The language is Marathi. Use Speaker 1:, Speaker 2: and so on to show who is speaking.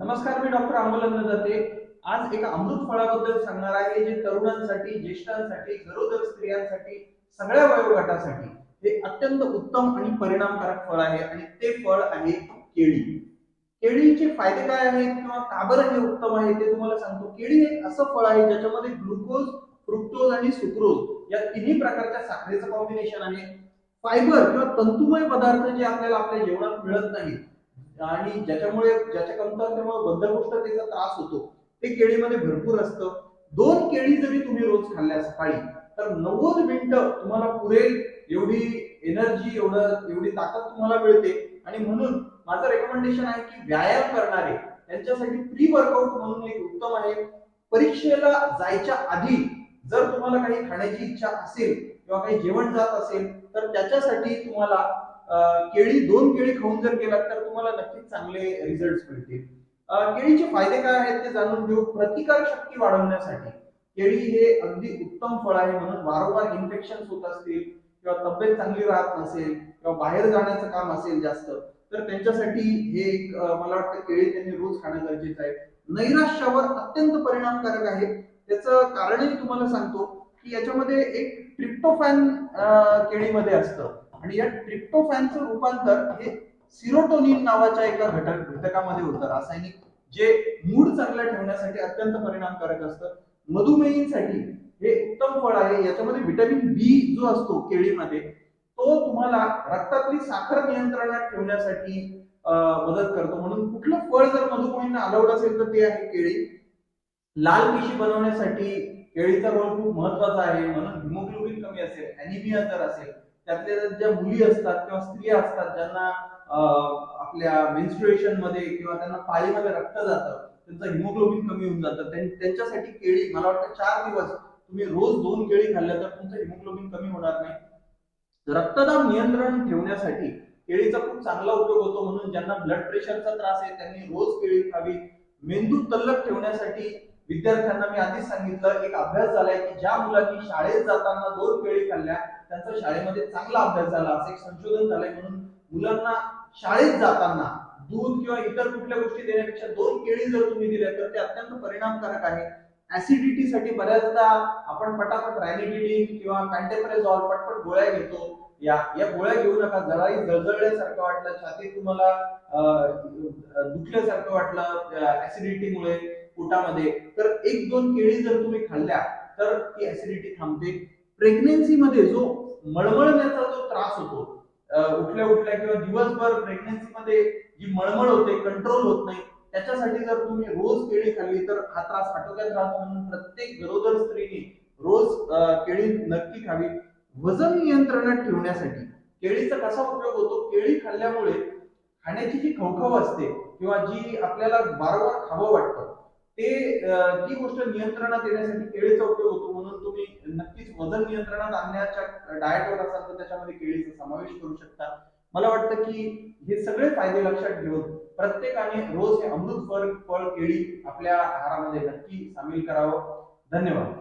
Speaker 1: नमस्कार मी डॉक्टर अमोल जाते आज एका अमृत फळाबद्दल सांगणार आहे. जे तरुणांसाठी ज्येष्ठांसाठी गरोदर स्त्रियांसाठी सगळ्या वयोगटासाठी हे अत्यंत उत्तम आणि परिणामकारक फळ आहे आणि ते फळ आहे केळी. केळीचे फायदे काय आहेत किंवा का बरं हे उत्तम आहे ते तुम्हाला सांगतो. केळी हे असं फळ आहे ज्याच्यामध्ये ग्लुकोज फ्रुक्टोज आणि सुक्रोज या तिन्ही प्रकारच्या साखरेचं कॉम्बिनेशन आहे. फायबर किंवा तंतुमय पदार्थ जे आपल्याला आपल्या जेवणात मिळत नाहीत आणि ज्याच्यामुळे ज्याच्या कमतरतेमुळे बद्धकोष्ठतेचा त्रास होतो ते केळीमध्ये भरपूर असतं. दोन केळी जरी तुम्ही रोज खाल्ल्या सकाळी तर नव्वद मिनिटं तुम्हाला पुरेल एवढी एनर्जी एवढं एवढी ताकद तुम्हाला मिळते. आणि म्हणून माझं रेकमेंडेशन आहे की व्यायाम करणारे त्यांच्यासाठी प्री वर्कआउट म्हणून एक उत्तम आहे. परीक्षेला जायच्या आधी जर तुम्हाला काही खाण्याची इच्छा असेल किंवा काही जेवण जात असेल तर त्याच्यासाठी तुम्हाला केळी दोन केळी खाऊन जर गेलात तर तुम्हाला नक्कीच चांगले रिझल्ट मिळतील. केळीचे फायदे काय आहेत ते जाणून घेऊ. प्रतिकार शक्ती वाढवण्यासाठी केळी हे अगदी उत्तम फळ आहे म्हणून वारंवार इन्फेक्शन होत असतील किंवा तब्येत चांगली राहत नसेल किंवा बाहेर जाण्याचं काम असेल जास्त तर त्यांच्यासाठी हे एक मला वाटतं केळी त्यांनी रोज खाणं गरजेचं आहे. नैराश्यावर अत्यंत परिणामकारक आहे. त्याचं कारणही तुम्हाला सांगतो की याच्यामध्ये एक ट्रिप्टोफॅन केळीमध्ये असतं. आणि या ट्रिप्टोफॅनचं रूपांतर हे सिरोटोनिन नावाच्या एका घटक घटकामध्ये होतं. रासायनिक जे मूड चांगला ठेवण्यासाठी अत्यंत परिणामकारक असतं. मधुमेहींसाठी हे उत्तम फळ आहे. याच्यामध्ये व्हिटॅमिन बी जो असतो केळीमध्ये तो तुम्हाला रक्तातली साखर नियंत्रणात ठेवण्यासाठी मदत करतो. म्हणून कुठलं फळ जर मधुमेहींना अलाउड असेल तर ते आहे केळी. लाल पिशी बनवण्यासाठी केळीचा रोल खूप महत्त्वाचा आहे. म्हणून हिमोग्लोबिन कमी असेल अॅनिमिया जर असेल त्यातल्या ज्या मुली असतात किंवा स्त्रिया असतात ज्यांना आपल्या मेन्स्ट्रुएशनमध्ये किंवा त्यांना पाळीमध्ये रक्त जातं त्यांचं हिमोग्लोबिन कमी होऊन जातं त्यांच्यासाठी केळी मला वाटतं चार दिवस तुम्ही रोज दोन केळी खाल्ल्या तर तुमचं हिमोग्लोबिन कमी होणार नाही. रक्तदाब नियंत्रण ठेवण्यासाठी केळीचा खूप चांगला उपयोग होतो म्हणून ज्यांना ब्लड प्रेशरचा त्रास आहे त्यांनी रोज केळी खावी. मेंदू तल्लक ठेवण्यासाठी विद्यार्थ्यांना मी आधीच सांगितलं एक अभ्यास झालाय की ज्या मुलांनी शाळेत जाताना दोन केळी खाल्ल्या त्यांचा शाळेमध्ये चांगला अभ्यास झाला असं एक संशोधन झालंय. म्हणून मुलांना शाळेत जाताना दूध किंवा इतर कुठल्या गोष्टी देण्यापेक्षा दोन केळी जर तुम्ही दिल्या तर ते अत्यंत परिणामकारक आहे. ऍसिडिटी साठी बऱ्याचदा आपण पटापट रॅनिडिडिन किंवा कॅन्टेप्रेझॉल पटपट गोळ्या घेतो. या या गोळ्या घेऊ नका जराही जळजळल्यासारखं वाटलं छातीत तुम्हाला दुखल्यासारखं वाटलं ऍसिडिटीमुळे पोटामध्ये. तर एक दोन केळी जर तुम्ही खाल्ल्या तर ती ऍसिडिटी थांबते. प्रेग्नेन्सी मध्ये जो मळमळण्याचा जो त्रास होतो उठल्या उठल्या किंवा दिवसभर प्रेग्नन्सीमध्ये जी मळमळ होते कंट्रोल होत नाही त्याच्यासाठी जर तुम्ही रोज केळी खाल्ली तर हा त्रास आटोक्यात राहतो म्हणून प्रत्येक गरोदर स्त्रीने रोज केळी नक्की खावी. वजन नियंत्रणात ठेवण्यासाठी केळीचा कसा उपयोग होतो? केळी खाल्ल्यामुळे खाण्याची जी खवखव असते किंवा जी आपल्याला वारंवार खावं वाटतं ते ती गोष्ट नियंत्रणात येण्यासाठी केळीचा उपयोग होतो म्हणून तुम्ही नक्कीच वजन नियंत्रणात आणण्याच्या डायटवर असाल तर त्याच्यामध्ये केळीचा समावेश करू शकता. मला वाटतं की हे सगळे फायदे लक्षात घेऊन प्रत्येकाने रोज हे अमृत फळ फळ केळी आपल्या आहारामध्ये नक्की सामील करावं. धन्यवाद.